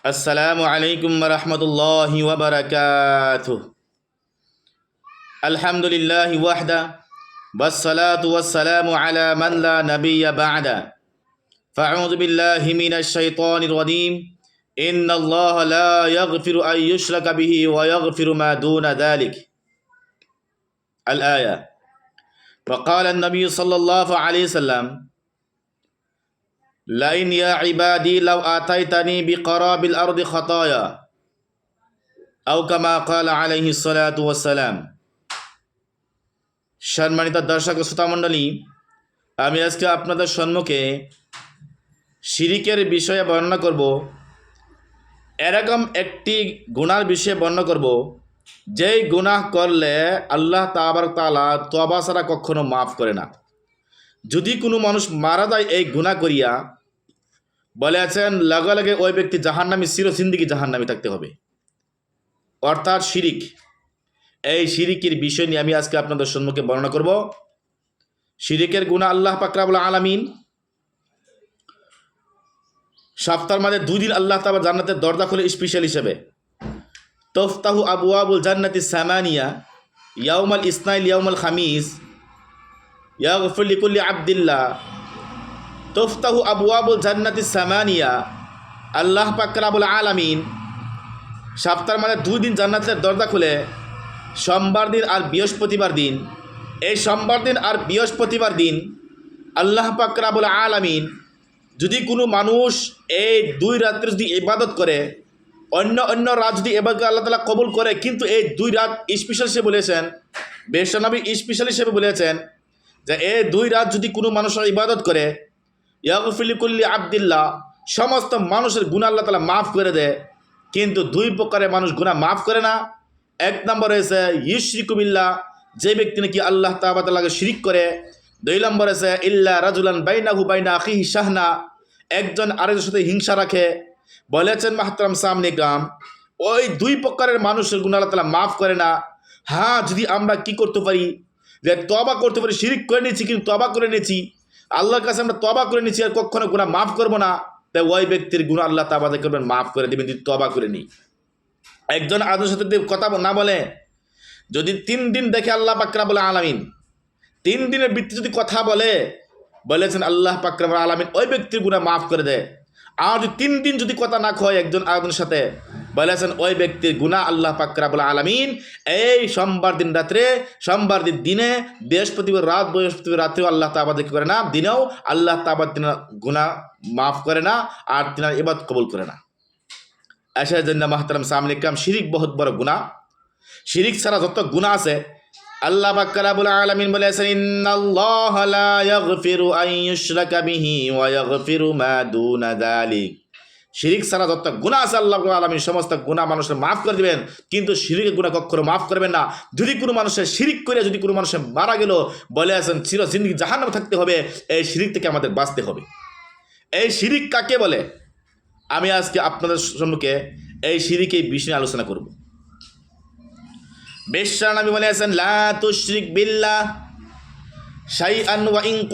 السلام عليكم ورحمة الله وبركاته. الحمد لله وحده والصلاة والسلام على من لا نبي بعده. فأعوذ بالله من الشيطان الرجيم. إن الله لا يغفر أن يشرك به ويغفر ما دون ذلك. الآية. وقال النبي صلى الله عليه وسلم line ইয়া ইবাদি লাউ আতাইতানি বিকরাবিল আরদি খতায়া আও কামা কাল আলাইহি সালাতু ওয়াসালাম সম্মানিত দর্শক শ্রোতা মণ্ডলী, আমি আজকে আপনাদের সম্মুখে শিরিকের বিষয়ে বর্ণনা করব। এরকম একটি গুণার বিষয়ে বর্ণনা করব, যেই গুনাহ করলে আল্লাহ তাবার তালা তবা ছাড়া কখনো মাফ করে না। যদি কোনো মানুষ মারা যায় এই গুনাহ করিয়া, বলে আছেন লগে লগে ওই ব্যক্তি জাহান্নামি, চির সিন্দিগি জাহান্নামি থাকতে হবে। অর্থাৎ শিরিক। এই শিরিকের বিষয় নিয়ে আমি আজকে আপনাদের সম্মুখে বর্ণনা করব। শিরিকের গুণা আল্লাহ পাকরাবুল আলামিন সপ্তাহের মাঝে দুই দিন আল্লাহ তাবার জান্নাতের দরজা খুলে স্পেশাল হিসেবে। তফতাহু আবু আবুল জান্নাতি সামানিয়া, ইয়াউমাল ইসনাইল, ইয়াউমাল খামিস ইয়াগফুল্লিকুল্লি আবদুল্লাহ তফতাহু আবু আবুল জান্নাতি সামানিয়া আল্লাহ পাকরাবুল আলামিন সপ্তাহের মাঝে দুই দিন জান্নাতের দরজা খুলে সোমবার দিন আর বৃহস্পতিবার দিন। এই সোমবার দিন আর বৃহস্পতিবার দিন আল্লাহ পাকরাবুল আলামিন যদি কোনো মানুষ এই দুই রাত্রে যদি ইবাদত করে, অন্য অন্য রাত যদি এবার আল্লাহ তালা কবুল করে, কিন্তু এই দুই রাত স্পেশাল হিসেবে বলেছেন, বেশনবী স্পেশাল হিসেবে বলেছেন যে এ দুই রাত যদি কোনো মানুষের ইবাদত করে ইয়াগফিলিকুল্লি আবদুল্লাহ, সমস্ত মানুষের গুণা আল্লাহ তালা মাফ করে দেয় কিন্তু দুই প্রকারের মানুষ গুণা মাফ করে না। এক নম্বর হয়েছে ইশরিকুবিল্লা যে ব্যক্তি নাকি আল্লাহ তাবাতাল্লাহকে শিরিক করে। দুই নম্বর হয়েছে, ইল্লা রাজুলান বাইনাহু বাইনা আখিহি শাহনা, একজন আরেকজনের সাথে হিংসা রাখে। বলেছেন মাহতারাম সামনে গ্রাম, ওই দুই প্রকারের মানুষের গুণ আল্লাহ তালা মাফ করে না। হ্যাঁ যদি আমরা কি করতে পারি? যে তবা করতে পারি, শিরিক করে নিয়েছি কিন্তু তবা করে নিয়েছি। আল্লাহর কাছে আমরা তবা করে নিয়েছি আর কখনো গুণা মাফ করব না। তাই ওই ব্যক্তির গুণ আল্লাহ তাবাদে করবেন মাফ করে দেবেন, যদি তবা করে নিই। একজন আদর সাথে কথা না বলে, যদি তিন দিন দেখে আল্লাহ পাকরা বলে আলামিন, তিন দিনের বৃত্তি যদি কথা বলে, বলেছেন আল্লাহ পাকরা আলামিন, ওই ব্যক্তির গুণা মাফ করে দেয়। আর যদি তিন দিন যদি কথা না কয় একজন আরেকজনের সাথে বলেছেন, ওই ব্যক্তির গুণা আল্লাহ পাকরা বলে আলামিন এই সোমবার দিন রাত্রে, সোমবার দিন দিনে বৃহস্পতিবার রাত, বৃহস্পতিবার রাত্রেও আল্লাহ তাবাদ করে না, দিনেও আল্লাহ তাবাদ গুণা মাফ করে না আর তিনার এবাদ কবুল করে না। আশার জন্য মাহতারাম সামনে কাম শিরিক বহুত বড় গুণা শিরিক ছাড়া যত গুণা আছে, আল্লাহ বাক্কারাবুল আলামিন বলেছেন, ইন্নাল্লাহ লা ইয়াগফিরু আন ইউশরাকা বিহি ওয়া ইয়াগফিরু শিরিক ছাড়া যত গুণা আছে আল্লাহ আলামিন, সমস্ত গুণা মানুষের মাফ করে দিবেন। কিন্তু শিরিকের গুণা কখনো মাফ করবেন না। যদি কোনো মানুষের শিরিক করে, যদি কোনো মানুষের মারা গেল, বলে আছেন, চির জিন্দগি জাহান্নামে থাকতে হবে এই শিরিক থেকে আমাদের বাঁচতে হবে। এই শিরিক কাকে বলে? আমি আজকে আপনাদের সম্মুখে এই এই বিষয় আলোচনা করব। বেশান আমি বলে আছেন, লা তুশরিক বিল্লাহ শাইআন ওয়া ইন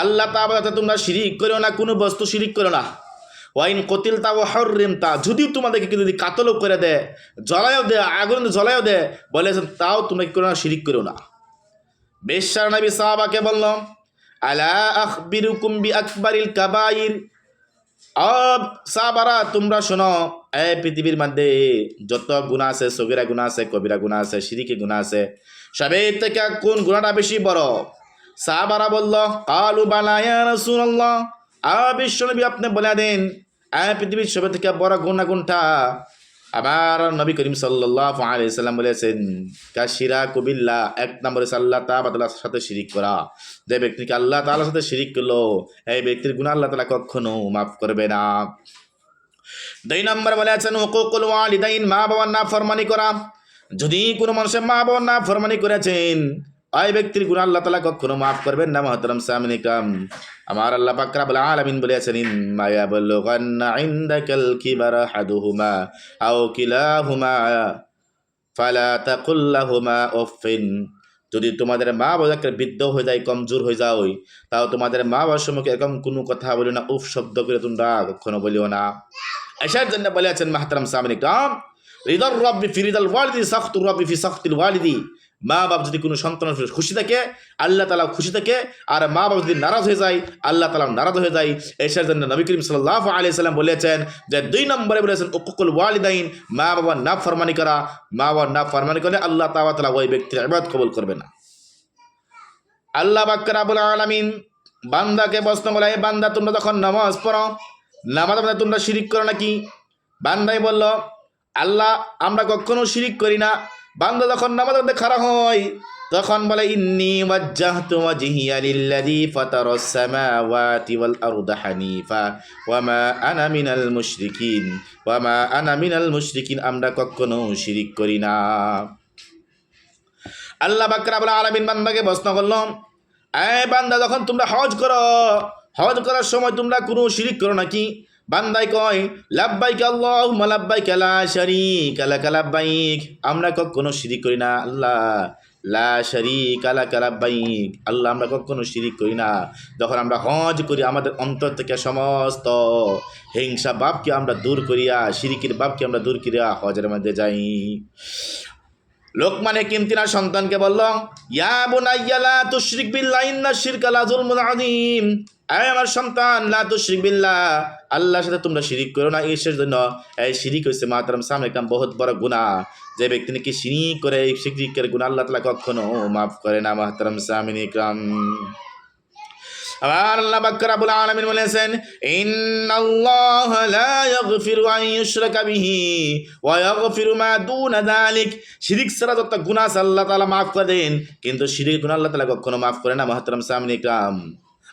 আল্লাহ তাআলা তোমরা শিরিক করো না, কোনো বস্তু শিরিক করো না। ওয়াইন কতিলতা ও হরিমতা যদিও তোমাদেরকে কিন্তু যদি কাতলও করে দেয়, জ্বলায়ও দেয়, আগুন জ্বলায়ও দেয় বলেছেন তাও তোমরা কি করো না, শিরিক করো না। বেশার নবী সাহাবাকে বললাম আলা আখবিরুকুম বি আকবারিল কাবাইর আব সাবারা তোমরা শোনো, এ পৃথিবীর মধ্যে যত গুণা আছে, সগিরা গুণা আছে, কবিরা গুণা আছে সিরিকে গুণা আছে, সবের থেকে কোন গুণাটা বেশি বড়? সাহাবারা বলল, কালু বালায়া রাসূলুল্লাহ। আ বিশ্বনবী আপনি বলে দেন এই পৃথিবীর সবে থেকে বড় গুণা কোনটা? আবার নবী করিম সাল্লাহ আলাইসাল্লাম বলেছেন, কাশিরা কবিল্লা, এক নম্বরে আল্লাহ তাবাদার সাথে শিরিক করা। যে ব্যক্তিকে আল্লাহ তালার সাথে শিরিক করল, এই ব্যক্তির গুণ আল্লাহ তালা কখনো মাফ করবে না। দুই নম্বর বলে আছেন, হুকুকুল ওয়ালিদাইন মা বাবার না ফরমানি করা। যদি কোনো মানুষের মা বাবার না ফরমানি করেছেন ওই ব্যক্তির গুণ আল্লাহ তালা কখনো মাফ করবেন না, মহতরম সামিন কাম আমার আল্লাহ পাকরা বলে আলামিন বলেছেন ইম্মায়া বলগান্না ইনদাকাল কিবারা হাদুহুমা আও কিলাহুমা ফালা তাকুল্লাহুমা উফিন যদি তোমাদের মা বাবাকে বৃদ্ধ হয়ে যায়, কমজোর হয়ে যাও তাও তোমাদের মা বাবার সম্মুখে এরকম কোনো কথা বলিও না, উফ শব্দ করে তোমরা কখনো বলিও না। এসার জন্য বলেছেন, মাহতারাম সামিন কাম রিদর রব্বি ফিরিদাল ওয়ালিদি সাখতুর রব্বি ফি সাখতিল ওয়ালিদি। মা বাপ যদি কোনো সন্তানের উপরে খুশি থাকে, আল্লাহ তালা খুশি থাকে, আর মা বাপ যদি নারাজ হয়ে যায়, আল্লাহ তালা নারাজ হয়ে যায়। এসার জন্য নবী করিম সাল্লাহ আলি সাল্লাম বলেছেন যে দুই নম্বরে বলেছেন, উকুকুল ওয়ালিদাইন মা বাবার না ফরমানি করা। মা বাবার না ফরমানি করলে আল্লাহ তালা তালা ওই ব্যক্তির ইবাদত কবুল করবে না। আল্লাহ বাক্কার আবুল আলমিন বান্দাকে প্রশ্ন বলে "এই বান্দা তোমরা যখন নামাজ পড়ো, নামাজ তোমরা শিরিক করো নাকি? বান্দাই বলল, আল্লাহ, আমরা কখনো শিরিক করি না। বান্দা যখন নামাজ পড়তে খারাপ হয়, তখন বলে, ইন্নি ওয়াজ্জাহতু ওয়াজহিয়া লিল্লাযী ফাতারাস সামাওয়াতি ওয়াল আরদা হানিফা, ওয়া মা আনা মিনাল মুশরিকিন, ওয়া মা আনা মিনাল মুশরিকিন, আমরা কখনো শিরিক করি না। আল্লাহ বাকরাবুল আলমিন বান্দাকে প্রশ্ন করল এই বান্দা, যখন তোমরা হজ করো, হজ করার সময় তোমরা কোনো শিরিক করো নাকি? বান্দাই কয়, লাব্বাইক আল্লাহ লাব্বাইক লা শারিক, লাকা লাব্বাইক। আমরা কখনো শিরিক করি না, আল্লাহ। লা শারিক লাকা লাব্বাইক। আল্লাহ, আমরা কখনো শিরিক করি না। যখন আমরা হজ করি, আমাদের অন্তর থেকে সমস্ত হিংসা বাপকে আমরা দূর করিয়া, শিরিকের বাপকে আমরা দূর করিয়া হজের মধ্যে যাই। লোকমানে কিমতিনার সন্তানকে বলল, ইয়া বুনাইয়া, লা তুশরিক বিল্লাহ, ইন্না শিরকা লা যুলমুন আযীম। আয় আমার সন্তান, লা তুশরিক বিল্লাহ। আল্লাহর সাথে তোমরা শিরিক করো না এর জন্য। এই শিরিক হইছে মাতারাম সামনে একটা বহুত বড় গুনাহ। যে ব্যক্তি নাকি শিরিক করে, এই শিরিকের গুনাহ আল্লাহ তাআলা কখনো মাফ করে না, মাহতারাম সামিন ইকরাম আবার আল্লাহ বাক্য রাব্বুল আলামিন বলেছেন, ইন্নাল্লাহ লা ইয়াগফিরু আন ইউশরাকা বিহি ওয়া ইয়াগফিরু মা দুনা যালিক। শিরিক ছাড়া যত গুনাহ আল্লাহ তাআলা maaf করে দেন, কিন্তু শিরিক গুনাহ আল্লাহ তাআলা কখনো maaf করে না, মুহতারাম সামনে ইকরাম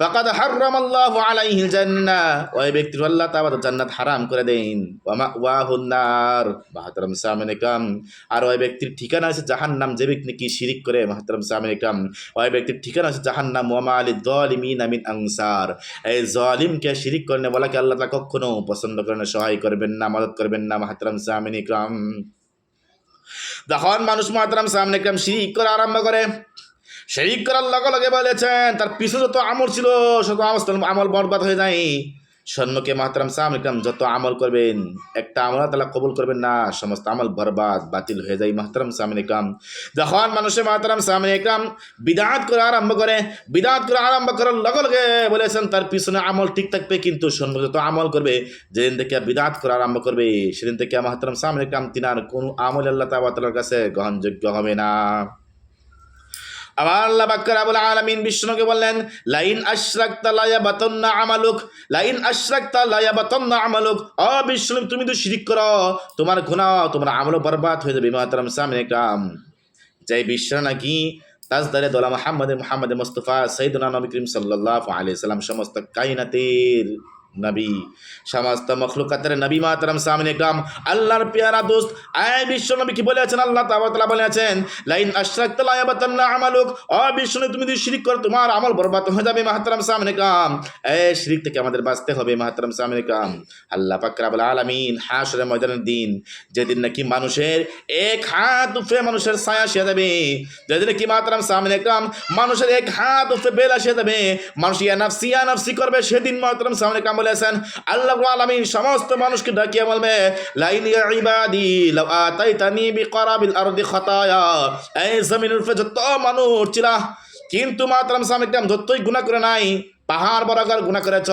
ফাকাদ হাররাম আল্লাহু আলাইহিল জান্নাহ। ওই ব্যক্তির আল্লাহ তাআলা জান্নাত হারাম করে দেন। ওয়া মাওয়াহুন নার। মাহতারাম সামিন কাম আর ওই ব্যক্তির ঠিকানা আছে জাহান্নাম, যে ব্যক্তি কি শিরিক করে, মাহতারাম সামিন কাম ওই ব্যক্তির ঠিকানা আছে জাহান্নাম। ওয়া মা লিয-যালিমিনা মিন আনসার। এই জালিমকে শিরিক করনে বলাকে আল্লাহ তাআলা কখনো পছন্দ করেন না, সহায় করবেন না, মদদ করবেন না, মাহতারাম সামিন কাম যখন মানুষ মাহতারাম সামনে কাম শিরিক করা আরম্ভ করে শরিক করার লগে লগে বলেছেন, তার পিছনে যত আমল ছিল শত আমল আমল বরবাদ হয়ে যায়। সন্মুখে মাহতারাম সাম ইকরাম যত আমল করবেন, একটা আমল তালা কবুল করবেন না, সমস্ত আমল বরবাদ, বাতিল হয়ে যায় মাহতারাম সামিন ইকরাম যখন মানুষের মাহতারাম সামিন ইকরাম বিদাত করে আরম্ভ করে, বিদাত করে আরম্ভ করার লগে লগে বলেছেন, তার পিছনে আমল ঠিক থাকবে, কিন্তু সন্মুখে যত আমল করবে, যেদিন থেকে বিদাত করে আরম্ভ করবে, সেদিন থেকে মাহতারাম সামিন ইকরাম তিনার কোনো আমল আল্লাহ তাবাতার কাছে গ্রহণযোগ্য হবে না। আবার আল্লাহ বাক্কার আবুল আলামিন বিষ্ণুকে বললেন, লাইন আশরাকতা লায়াবাতান্না আমালুক, লাইন আশরাকতা লায়াবাতান্না আমালুক। অ বিষ্ণু, তুমি তো শিরিক করো, তোমার গুনাহ, তোমার আমল বরবাদ হয়ে যাবে মাতারাম সামনে কাম। যাই বিশ্ব নাকি, তাজদারে দোলা মোহাম্মদ মোহাম্মদ মুস্তফা সৈদুনা নবী করিম সাল্লাহ আলি সাল্লাম, সমস্ত কাইনাতের নবী। সমস্ত মখলুকাতের নবী মাতারাম সামনে গ্রাম আল্লাহর পেয়ারা দোস্ত, আয় বিশ্ব নবী কি বলেছেন আল্লাহ তাবাতলা বলেছেন লাইন আশরাক তালায়াবাতান্না আমালুক। ও বিশ্ব নবী, তুমি যদি শিরিক করো, তোমার আমল বরবাদ হয়ে যাবে মাহাতারাম সামনে গ্রাম এ শিরিক থেকে আমাদের বাঁচতে হবে মাহাতারাম সামনে গ্রাম আল্লাহ পাকরাবুল আলামিন হাসরে ময়দানের দিন, যেদিন নাকি মানুষের এক হাত উপরে মানুষের ছায়া সে যাবে, যেদিন নাকি মাতারাম সামনে গ্রাম মানুষের এক হাত উপরে বেলা সে যাবে। মানুষ ইয়া নাফসি ইয়া নাফসি করবে, সেদিন মাতারাম সামনে গ্রাম বলেছেন, আল্লাহ আলমিন সমস্ত মানুষকে ডাকিয়ে বলবে লাইলিয়া ইবাদি, লাউ আতাইতানি বিকরাবিল আরদি খাতায়া। এই জমিনের উপরে যত মানুষ ছিল, কিন্তু মাতারাম সামনে একদম যতই গুণা করে নাই, পাহাড় বরাবর গুণা করেছ।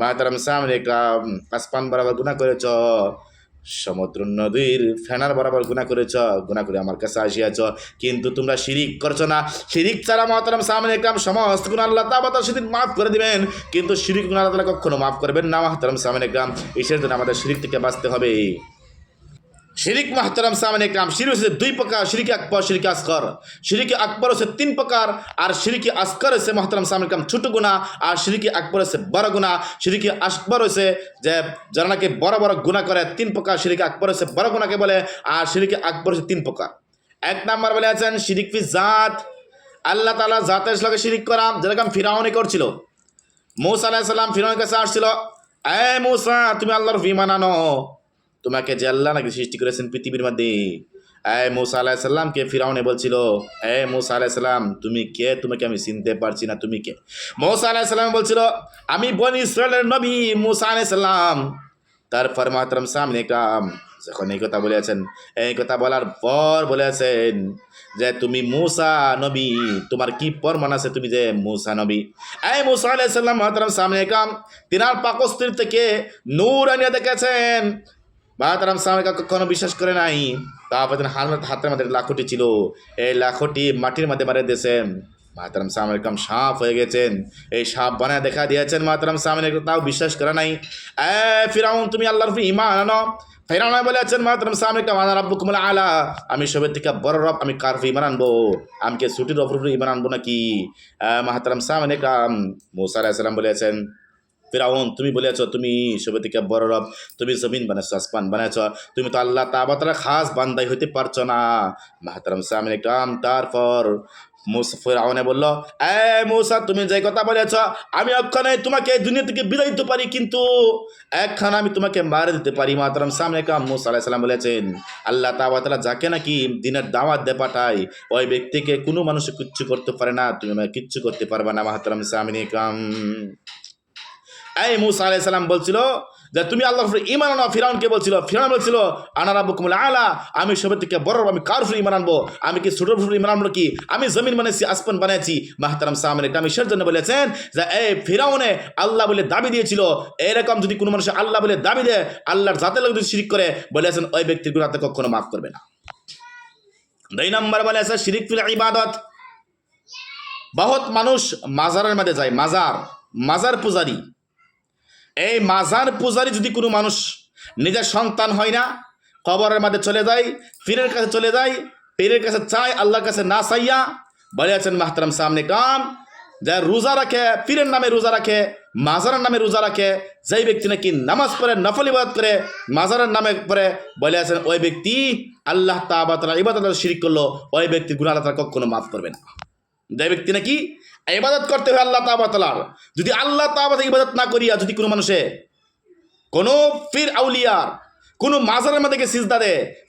মাতারাম একদম আসমান বরাবর গুণা করেছ। সমুদ্র নদীর ফেনার বরাবর গুণা করেছ গুণা করে আমার কাছে আসিয়াছ। কিন্তু তোমরা শিরিক করছ না। শিরিক ছাড়া মহাতারাম সামনে একরাম সমস্ত গুণ আল্লাহ তাবাতা সেদিন মাফ করে দিবেন। কিন্তু শিরিক গুণ আল্লাহ তালা কখনো মাফ করবেন না মহাতারাম সামনে একরাম। এসে আমাদের শিরিক থেকে বাঁচতে হবে। শিরিক মাহতারাম সামনে একরাম শিরিক হচ্ছে দুই প্রকার, শিরিকে আকবর, শিরিকে আসকর শিরিকে আকবর হচ্ছে তিন প্রকার, আর শিরিকে আসকর হচ্ছে মাহতারাম সামান একরাম ছোট গুণা, আর শিরিকে আকবর হচ্ছে বড় গুণা। শিরিকে আকবর হচ্ছে যে যারা নাকি বড় বড় গুণা করে, তিন প্রকার শিরিকে আকবর হচ্ছে বড় গুণাকে বলে, আর শিরিকে আকবর হচ্ছে তিন প্রকার। এক নাম্বার বলে আছেন, শিরিক ফি জাত। আল্লাহ তালা জাতের লগে শিরিক করা, যেরকম ফিরাউনি করছিল। মৌসা আলাহিসাল্লাম ফিরাউনের কাছে আসছিল, এ মৌসা, তুমি আল্লাহর বিমান আনো তোমাকে যে আল্লাহ নাকি সৃষ্টি করেছেন পৃথিবীর মধ্যে? এ মৌসা আলাহিসাল্লামকে ফিরাউনে বলছিল, এ মৌসা আলাহিসাল্লাম তুমি কে? তোমাকে আমি চিনতে পারছি না, তুমি কে? মৌসা আলাহিসাল্লাম বলছিল, আমি বনি ইসরায়েলের নবী মৌসা আলাহিসাল্লাম তারপর মাতরম সামনে কাম যখন এই কথা বলেছেন, এই কথা বলার পর বলেছেন যে, তুমি মুসা নবী, তোমার কি প্রমাণ আছে তুমি যে মুসা নবী? এই মুসা আলাইসাল্লাম মাতরম সামনে কাম তিনার পাকস্থির থেকে নূর আনিয়ে দেখেছেন। মাতারাম সামনে কখনো বিশ্বাস করে নাই? তারপর হাতের মধ্যে লাখটি ছিল। এই লাখটি মাটির মধ্যে মারে দিয়েছেন মাতারাম সামনে কম সাপ হয়ে গেছেন এই সাপ বানায় দেখা দিয়েছেন মাতারাম সামনে তাও বিশ্বাস করে নাই। এ ফিরাউন, তুমি আল্লাহর ইমান আনো। ফেরাউন বলেছেন মাতারাম সামনে কাম আনা রাব্বু কুমলা আলা। আমি সবের থেকে বড় রব, আমি কার উপর ইমান আনব? আমি কে ছুটির উপর ইমান আনব নাকি? মাহাতারাম সামনে কাম, মুসা আলাইহিস সালাম বলেছেন ফিরাউন, তুমি বলেছ, তুমি সবে থেকে বড় রব, তুমি জমিন বানাচ্ছ আসমান বানাচ্ছ তুমি তো আল্লাহ তাবাতারা খাস বান্দাই হইতে পারছ না। মাহাতারাম সামনে কাম তারপর মুসা, ফেরাউনে বলল, এ মৌসা, তুমি যে কথা বলেছ, আমি অক্ষণে তোমাকে দুনিয়া থেকে বিদায় দিতে পারি, কিন্তু একখান আমি তোমাকে মারে দিতে পারি। মাতারাম সামনে কাম মুসা আলাহ সাল্লাম বলেছেন, আল্লাহ তাবাতারা যাকে নাকি দিনের দাওয়াত দে পাঠায়, ওই ব্যক্তিকে কোনো মানুষ কিচ্ছু করতে পারে না, তুমি কিচ্ছু করতে পারবে না, মাহাতারাম সামনে কাম এই মুসা আলাই সাল্লাম বলছিল যে তুমি আল্লাহ ইমান আনো, ফিরাউনকে বলছিল, ফিরাউন বলছিল, আনা রাব্বু কুমুল আলা, আমি সবের থেকে বড় আমি কার ফুল ইমান আনব? আমি কি ছোট ফুল ইমান আনব কি আমি জমিন বানাইছি, আসমান বানাইছি, মাহতারাম সামনে এটা আমি জন্য বলেছেন যে, এই ফিরাউনে আল্লাহ বলে দাবি দিয়েছিল, এরকম যদি কোনো মানুষ আল্লাহ বলে দাবি দেয়, আল্লাহর জাতের লোক যদি শিরিক করে, বলেছেন, ওই ব্যক্তির গুণাতে কখনো মাফ করবে না। দুই নম্বর বলে আছে, শিরিক ফিল ইবাদত। বহুত মানুষ মাজারের মধ্যে যায়, মাজার মাজার পূজারী। এই মাজার পূজারী যদি কোনো মানুষ নিজের সন্তান হয় না, কবরের মধ্যে চলে যায়, পীরের কাছে চলে যায়, পীরের কাছে চায়, আল্লাহর কাছে না চাইয়া বলে আছেন মাহতারাম সামনে কাম, যে রোজা রাখে, পীরের নামে রোজা রাখে, মাজারের নামে রোজা রাখে, যেই ব্যক্তি নাকি নামাজ পড়ে, নফল ইবাদত করে, মাজারের নামে পড়ে বলে আছেন ওই ব্যক্তি আল্লাহ তাবাতলা ইবাদত শিরিক করল, ওই ব্যক্তি গুণা আল্লাহ তাআলা কখনো মাফ করবে না। যে ব্যক্তি নাকি ইবাদত করতে হয় আল্লাহ তাবাতলার যদি আল্লাহ তাবাত ইবাদত না করিয়া যদি কোনো মানুষে কোনো ফির আউলিয়ার, কোনো মাজারের মধ্যে সিজদা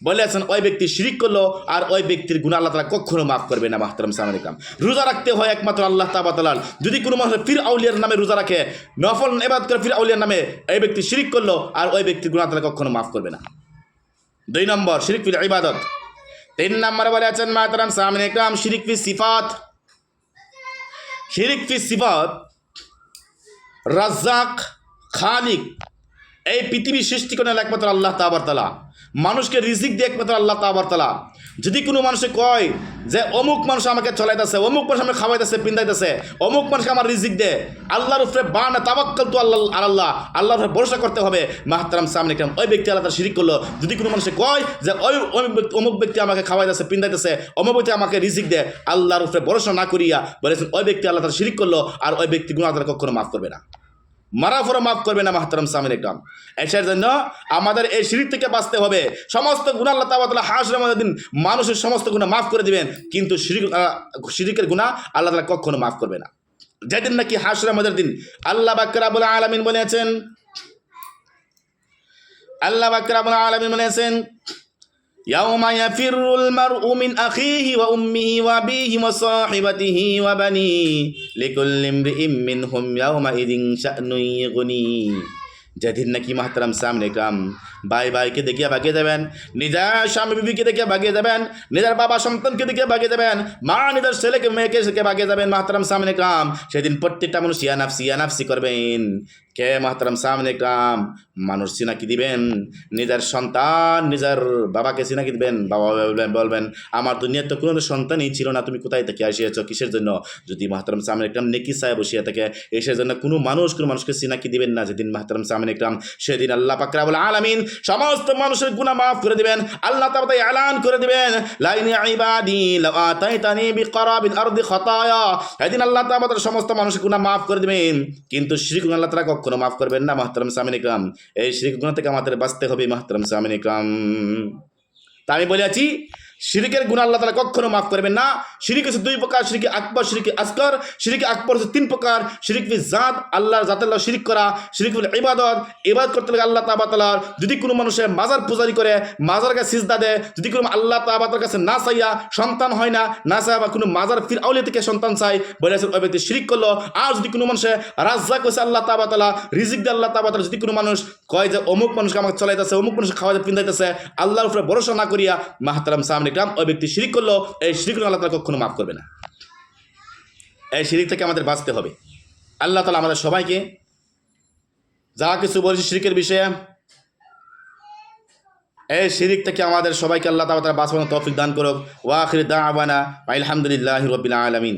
বলে আছেন, ওই ব্যক্তি শিরিক করল আর ওই ব্যক্তির গুণ আল্লাহ তালা কখনো মাফ করবে না, মাহতারাম সামানিকাম রোজা রাখতে হয় একমাত্র আল্লাহ তাবাতালাল যদি কোনো মানুষ ফির আউলিয়ার নামে রোজা রাখে, নফল এবাদ করে ফির আউলিয়ার নামে এই ব্যক্তি শিরিক করল আর ওই ব্যক্তির গুণ আল্লাহ কখনো মাফ করবে না। দুই নম্বর, শিরিক ফির ইবাদত। তিন নম্বর বলে আছেন, মাহতারাম সামানিকাম শিরিক ফি সিফাত। শিরিক ফি সিফাত রাজ্জাক খালিক এই পৃথিবী সৃষ্টি করেন একমাত্র আল্লাহ তাবারতালা। মানুষকে রিজিক দিয়ে একমাত্র আল্লাহ তাবারতালা। যদি কোনো মানুষে কয় যে, অমুক মানুষ আমাকে চলাইতেছে, অমুক মানুষ আমাকে খাওয়াইতেছে, পিন্দাইতেছে, অমুক মানুষ আমার রিজিক দে, আল্লাহর উপরে বানা তাবাক্কাল তো আল্লাহ আল্লাহ, আল্লাহর উপরে ভরসা করতে হবে। মাহতারাম সামনে কেন ওই ব্যক্তি আল্লাহ তার শিরিক করল। যদি কোনো মানুষে কয় যে, ওই অমুক ব্যক্তি আমাকে খাওয়াইতেছে, পিন্দাইতেছে, অমুক ব্যক্তি আমাকে রিজিক দে, আল্লাহর উপরে ভরসা না করিয়া বলেছেন, ওই ব্যক্তি আল্লাহ তার শিরিক করল, আর ওই ব্যক্তি গুণ আল্লাহ কখনো মাফ করবে না। মারা ফোরা মাফ করবে না মাহতারাম সামিন একরাম। এটার জন্য আমাদের এই সিঁড়ি থেকে বাঁচতে হবে। সমস্ত গুণা আল্লাহ হাসরের মধ্যে দিন মানুষের সমস্ত গুণা মাফ করে দিবেন। কিন্তু শিরিক শিরিকের গুণা আল্লাহ তালা কখনো মাফ করবে না। যেদিন নাকি হাসরের মধ্যে দিন আল্লাহ বাকরাবুল আলমিন বলেছেন, আল্লাহ বাকরাবুল আলমিন বলেছেন يوم يفر المرء من أخيه وأمه وأبيه وصاحبته وبنيه لكل امرئ منهم يومئذ شأن يغني جديد نكي محترم سامنے کام ভাই ভাইকে দেখিয়ে ভাগিয়ে দেবেন। নিজের স্বামী বিবিকে দেখে ভাগিয়ে দেবেন। নিজের বাবা সন্তানকে দেখে ভাগিয়ে দেবেন। মা নিজের ছেলেকে, মেয়েকে সেকে বাগিয়ে দেবেন। মাহতারাম সামনে কাম। সেদিন প্রত্যেকটা মানুষ ইয়ানাফসি ইয়ানাফসি করবেন। কে মাহতারাম সামনে কাম? মানুষ চিনাকি দিবেন। নিজের সন্তান, নিজের বাবাকে চিনাকি দিবেন। বাবা বলবেন বলবেন, আমার দুনিয়ার তো কোনো সন্তানই ছিল না। তুমি কোথায় থেকে আসিয়েছ কিসের জন্য? যদি মাহতারাম সামনে একরাম নেকি সাহেব বসিয়ে থাকে, এসের জন্য কোনো মানুষ কোনো মানুষকে চিনাকি দিবেন না। যেদিন মাহতারাম সামনে একরাম সেদিন আল্লাহ পাকরাবুল আলামিন সমস্ত মানুষের গুণা মাফ করে দিবেন। আল্লাহ তাআলা তাই এলান করে দিবেন। লাইনি বি আতাইতানি বিকরাবিল আরদি খতায়া। এদিন আল্লাহ তাআলা সমস্ত মানুষের গুণা মাফ করে দিবেন। কিন্তু শিরক আল্লাহ তাআলা কখনো মাফ করবেন না, মাহতারাম সামিন ইকরাম। এই শিরক গুণা থেকে আমাদের বাঁচতে হবে, মাহতারাম সামিন ইকরাম। তা আমি বলেছি শিরিকের গুণ আল্লাহ তালা কখনো মাফ করবেন না। শিরিক হচ্ছে দুই প্রকার, শিরিকে আকবর, শিরিকে আসকর। শিরিকে আকবর হচ্ছে তিন প্রকার, শিরিক জাত, আল্লাহর জাতের আল্লাহ শিরিক করা, শিরিক ইবাদত। ইবাদত করতে লাগে আল্লাহ তাবাতালার যদি কোনো মানুষের মাজার পূজারি করে মাজার কাছে সিজদা দেয়, যদি কোনো আল্লাহ তাবাতার কাছে না চাইয়া সন্তান হয় না না চাই বা কোনো মাজার ফির আউলি থেকে সন্তান চাই বলে ওই শিরিক করল। আর যদি কোনো মানুষের রাজ্জাক হয়েছে আল্লাহ তাবাতালা রিজিক দিয়ে আল্লাহ তাবাতালা যদি কোনো মানুষ কয় যে অমুক মানুষকে আমাকে চলাইতেছে, অমুক মানুষ খাওয়াতে পিন্দাইতেছে আল্লাহর উপরে ভরসা না করিয়া মাহতারাম সামনে গ্রাম ওই ব্যক্তি শিরিক করল, এই শিরিক আল্লাহ তালা কখনো মাফ করবে না। এই শিরিক থেকে আমাদের বাঁচতে হবে। আল্লাহ তালা আমাদের সবাইকে যা কিছু বলেছি শিরিকের বিষয়ে, এই শিরিক থেকে আমাদের সবাইকে আল্লাহ তালা বাঁচবানো তৌফিক দান করুক। ওয়াখির দা আবানা আলহামদুলিল্লাহ রবিল আলমিন।